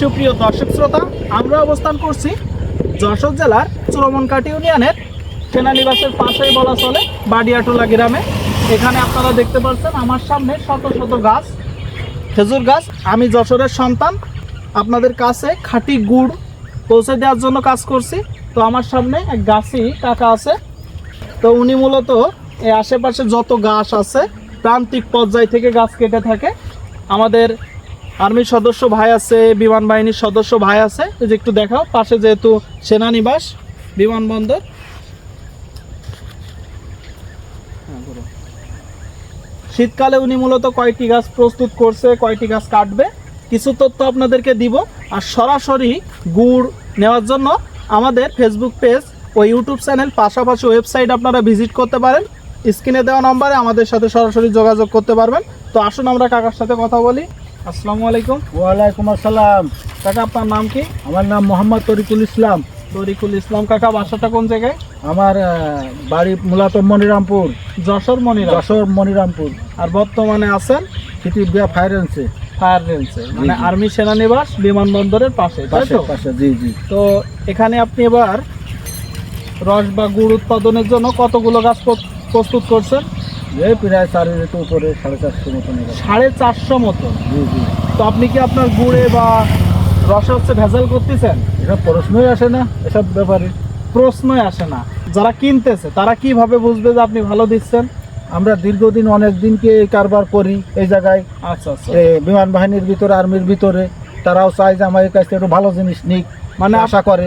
সুপ্রিয় দর্শক শ্রোতা, আমরা অবস্থান করছি যশোর জেলার চুরমনকাটি ইউনিয়নের সেনানিবাসের পাশেই বলা চলে বাডিয়াটোলা গ্রামে। এখানে আপনারা দেখতে পাচ্ছেন আমার সামনে শত শত গাছ, খেজুর গাছ। আমি যশোরের সন্তান, আপনাদের কাছে খাঁটি গুড় পৌঁছে দেওয়ার জন্য কাজ করছি। তো আমার সামনে এক গাছই কাকা আছে। তো উনি মূলত এই আশেপাশে যত গাছ আছে, প্রান্তিক পর্যায় থেকে গাছ কেটে থাকে। আমাদের আর্মির সদস্য ভাই আছে বিমান বাহিনীর সদস্য ভাই আছে। যে একটু দেখাও পাশে যেহেতু সেনানিবাস বিমানবন্দর হ্যাঁ, শীতকালে উনি মূলত কয়টি গাছ প্রস্তুত করছে কয়টি গাছ কাটবে। কিছু তথ্য আপনাদেরকে দিব আর সরাসরি গুড় নেওয়ার জন্য আমাদের ফেসবুক পেজ ও ইউটিউব চ্যানেল পাশাপাশি ওয়েবসাইট আপনারা ভিজিট করতে পারেন। স্ক্রিনে দেওয়া নম্বরে আমাদের সাথে সরাসরি যোগাযোগ করতে পারবেন। তো আসুন আমরা কাকার সাথে কথা বলি। আসসালামু আলাইকুম। ওয়ালাইকুম আসসালাম। কাকা আপনার নাম কি? আমার নাম মোহাম্মদ তরিকুল ইসলাম। তরিকুল ইসলাম। কাকা বাসাটা কোন জায়গায়? আমার বাড়ি মূলত মনিরামপুর। যশোর মনিরা যশোর মনিরামপুর। আর বর্তমানে আছেন? সিটি বিয়া ফায়ারেন্সে ফায়ার রেঞ্জে মানে আর্মি সেনানিবাস বিমানবন্দরের পাশে পাশে জি জি। তো এখানে আপনি এবার রস বা গুড় উৎপাদনের জন্য কতগুলো গাছ প্র- প্রস্তুত করছেন? এই প্রায় চার একটু উপরে সাড়ে চারশো মতন সাড়ে চারশো মতো জি তো আপনি কি আপনার গুড়ে বা রসে হচ্ছে ভেজাল করতেছেন? এটা প্রশ্নই আসে না এসব ব্যাপারে। প্রশ্নই আসে না। যারা কিনতেছে তারা কীভাবে বুঝবে যে আপনি ভালো দিচ্ছেন? আমরা দীর্ঘদিন অনেক দিনকে এই কারবার করি এই জায়গায়। আচ্ছা আচ্ছা। বিমান বাহিনীর ভিতরে আর্মির ভিতরে তারাও চায় যে আমার কাছ থেকে একটু ভালো জিনিস নিক মানে আশা করে।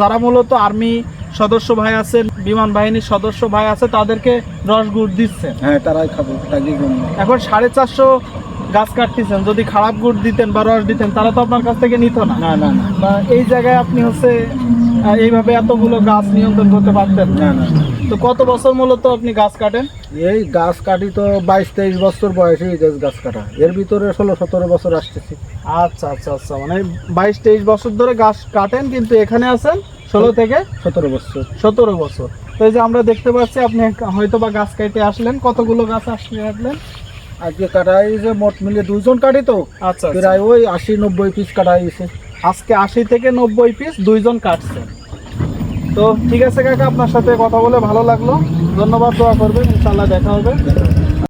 যারা মূলত আর্মি সদস্য ভাই আছে বিমান বাহিনীর সদস্য ভাই আছে তাদেরকে রস গুড় দিচ্ছেন হ্যাঁ তারাই খাব এখন সাড়ে চারশো গাছ কাটতেছেন যদি খারাপ গুড় দিতেন বা রস দিতেন তারা তো আপনার কাছ থেকে নিত না। না না বা এই জায়গায় আপনি হচ্ছে এইভাবে এতগুলো গাছ নিয়ন্ত্রণ করতে পারতেন না। না তো কত বছর মূলত আপনি গাছ কাটেন? এই গাছ কাটি তো বাইশ তেইশ বছর বয়সে এই গাছ গাছ কাটা। এর ভিতরে ষোলো সতেরো বছর আসতেছি। আচ্ছা আচ্ছা আচ্ছা। মানে বাইশ তেইশ বছর ধরে গাছ কাটেন কিন্তু এখানে আছেন ষোলো থেকে সতেরো বছর। সতেরো বছর। তো এই যে আমরা দেখতে পাচ্ছি আপনি হয়তো বা গাছ কাটতে আসলেন। কতগুলো গাছ আসলে আসলেন আজকে কাটা হয়েছে মোট মিলে দুইজন কাটি তো। আচ্ছা আচ্ছা। প্রায় ওই আশি নব্বই পিস কাটা হয়েছে আজকে আশি থেকে নব্বই পিস দুইজন কাটছে। তো ঠিক আছে কাকা আপনার সাথে কথা বলে ভালো লাগল। ধন্যবাদ দোয়া করবেন। ইনশাল্লাহ দেখা হবে।